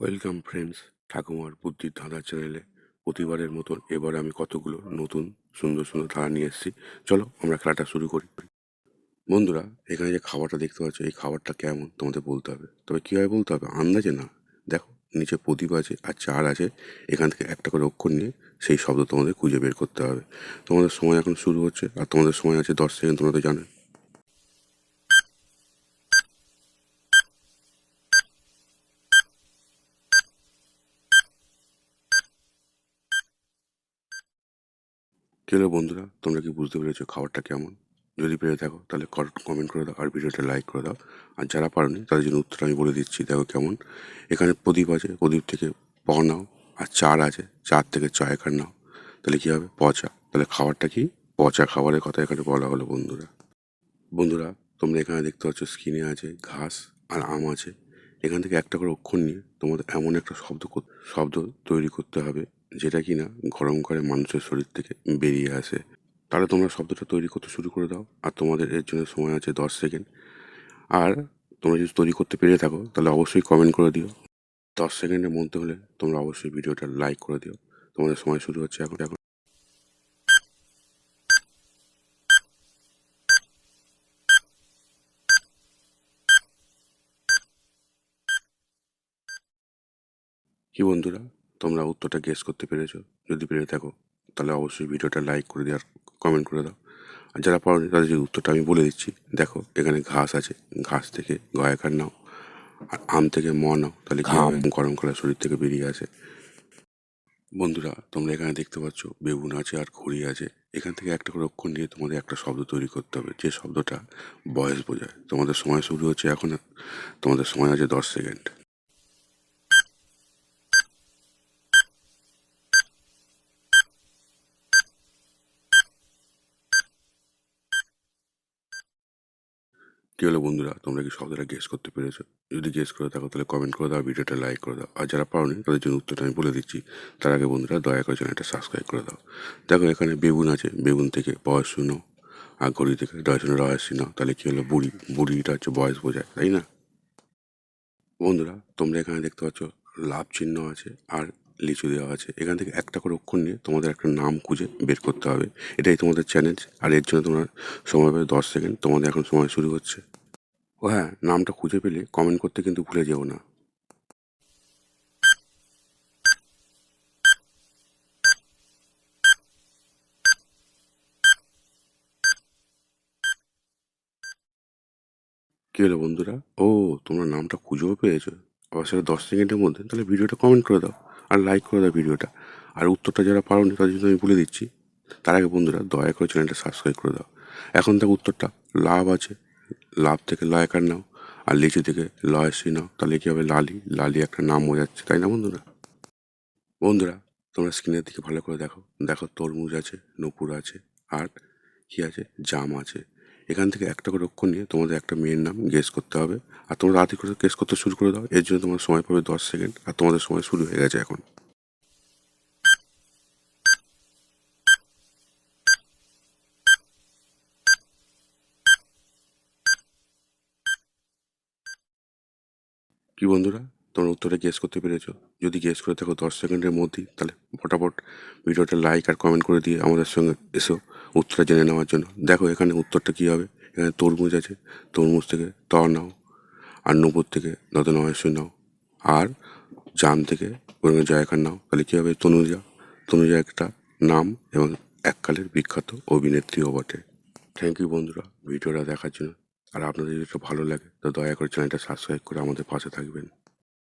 Welcome friends ঠাকুমার বুদ্ধির ধাঁধা চ্যানেলে প্রতিবারের মতন এবার আমি কতগুলো নতুন, সুন্দর সুন্দর ধাঁধা নিয়ে এসেছি। চলো, আমরা খেলাটা শুরু করি। বন্ধুরা, এখানে যে খাবারটা দেখতে পাচ্ছ, এই খাবারটা কেমন তোমাদের বলতে হবে। তবে কীভাবে বলতে হবে? আন্দাজে না। দেখো, নিচে প্রদীপ আছে আর চার আছে। এখান থেকে একটা করে অক্ষর নিয়ে সেই শব্দ তোমাদের খুঁজে বের করতে হবে। তোমাদের সময় এখন শুরু হচ্ছে আর তোমাদের সময় আছে দশ সেকেন্ড, তোমরা তো জানো কি হলো বন্ধুরা? তোমরা কি বুঝতে পেরেছ খাবারটা কেমন? যদি পেরে থাকো, তাহলে কমেন্ট করে দাও আর ভিডিওটা লাইক করে দাও। আর যারা পারোনি, তাদের জন্য উত্তর আমি বলে দিচ্ছি, দেখো কেমন। এখানে প্রদীপ আছে, প্রদীপ থেকে প নাও আর চার আছে, চার থেকে ছয় এখানে নাও। তাহলে কী হবে? পচা। তাহলে খাবারটা কি? পচা খাবারের কথা এখানে বলা হলো বন্ধুরা। বন্ধুরা, তোমরা এখানে দেখতে পাচ্ছ স্কিনে আছে ঘাস আর আম আছে। এখান থেকে একটা করে অক্ষর নিয়ে তোমাদের এমন একটা শব্দ শব্দ তৈরি করতে হবে। যেটা কি না গরম করে মানুষের শরীর থেকে বেরিয়ে আসে। তাহলে তোমরা শব্দটা তৈরি করতে শুরু করে দাও, আর তোমাদের এর জন্য সময় আছে দশ সেকেন্ড। আর তোমরা যদি তৈরি করতে পেরে থাকো, তাহলে অবশ্যই কমেন্ট করে দিও। দশ সেকেন্ডের মধ্যে হলে তোমরা অবশ্যই ভিডিওটা লাইক করে দিও। তোমাদের সময় শুরু হচ্ছে এখন এখন। কি বন্ধুরা? তোমরা উত্তরটা গেস করতে পেরেছ। যদি পেরে থাকো তাহলে অবশ্যই ভিডিওটা লাইক করে দিও আর কমেন্ট করে দাও। আর যারা পারো তাদের যদি উত্তরটা আমি বলে দিচ্ছি। দেখো এখানে ঘাস আছে। ঘাস থেকে গয়াকার নাও। আর আম থেকে ম নাও। তাহলে হবে? গরম করা শরীর থেকে বেরিয়ে আসে। বন্ধুরা তোমরা এখানে দেখতে পাচ্ছ বেগুন আছে আর খড়ি আছে। এখান থেকে একটা করে অক্ষর নিয়ে তোমাদের একটা শব্দ তৈরি করতে হবে। যে শব্দটা বয়স বোঝায়। তোমাদের সময় শুরু হচ্ছে এখন তোমাদের সময় আছে দশ সেকেন্ড কি হলো বন্ধুরা? তোমরা কি শব্দটা গেস করতে পেরেছ? যদি গেস করে থাকো, তাহলে কমেন্ট করে দাও ভিডিওটা লাইক করে দাও। আর যারা পাওনি, তাদের জন্য উত্তরটা আমি বলে দিচ্ছি। তার আগে বন্ধুরা, দয়া করে চ্যানেলটা সাবস্ক্রাইব করে দাও। দেখো, এখানে বেগুন আছে। বেগুন থেকে বয়স শুনো আর ঘড়ি থেকে ডয়সনে রয়সি নাও তাহলে কী হলো? বুড়ি। বুড়িটা হচ্ছে বয়স বোঝায়, তাই না? বন্ধুরা, তোমরা এখানে দেখতে পাচ্ছ, লাভ চিহ্ন আছে আর লিচু দেওয়া আছে। এখান থেকে একটা করে অক্ষর নিয়ে তোমাদের একটা নাম খুঁজে বের করতে হবে। এটাই তোমাদের চ্যালেঞ্জ আর এর জন্য তোমরা সময় পাবে দশ সেকেন্ড তোমাদের এখন সময় শুরু হচ্ছে। ও হ্যাঁ নামটা খুঁজে পেলে কমেন্ট করতে কিন্তু ভুলে যেও না। কী হলো বন্ধুরা? ও, তোমরা নামটা খুঁজেও পেয়েছ। আবার সেটা দশ সেকেন্ডের মধ্যে, তাহলে ভিডিওটা কমেন্ট করে দাও আর লাইক করে দাও ভিডিওটা। আর উত্তরটা যারা পারোনি, তাদের জন্য আমি বলে দিচ্ছি, তার আগে বন্ধুরা দয়া করে চ্যানেলটা সাবস্ক্রাইব করে দাও। এখন দেখো উত্তরটা, লাভ আছে লাভ থেকে লয়কার নাও, আর লিচু থেকে লয়সি নাও। তাহলে কী হবে? লালি। লালি একটা নাম বোঝাচ্ছে তাই না বন্ধুরা? বন্ধুরা, তোমরা স্ক্রিনের দিকে ভালো করে দেখো। দেখো, তরমুজ আছে, নপুর আছে, আর কি আছে? জাম আছে। এখান থেকে একটা করে অক্ষর নিয়ে তোমাদের একটা মেয়ের নাম গেস করতে হবে। আর তোমরা রাতে করে গেস করতে শুরু করে দাও। এর জন্য তোমার সময় পাবে দশ সেকেন্ড আর তোমাদের সময় শুরু হয়ে গেছে এখন। কি বন্ধুরা? তোমরা উত্তরে গেস করতে পেরেছ। যদি গেস করে থাকো দশ সেকেন্ডের মধ্যেই, তাহলে ফটাফট ভিডিওটা লাইক আর কমেন্ট করে দিয়ে আমাদের সঙ্গে এসো উত্তরটা জেনে নেওয়ার জন্য। দেখো এখানে উত্তরটা কী হবে? এখানে তরমুজ আছে। তরমুজ থেকে ত নাও, আর নব্বই থেকে দত নয়শো নাও, আর জাম থেকে ওখানে জয়খান নাও। তাহলে কী হবে? তনুজা। তনুজা একটা নাম এবং এককালের বিখ্যাত অভিনেত্রীও বটে। থ্যাংক ইউ বন্ধুরা, ভিডিওটা দেখার জন্য। আর আপনাদের যদি ভালো লাগে তো দয়া করে চ্যানেলটা সাবস্ক্রাইব করে আমাদের পাশে থাকবেন।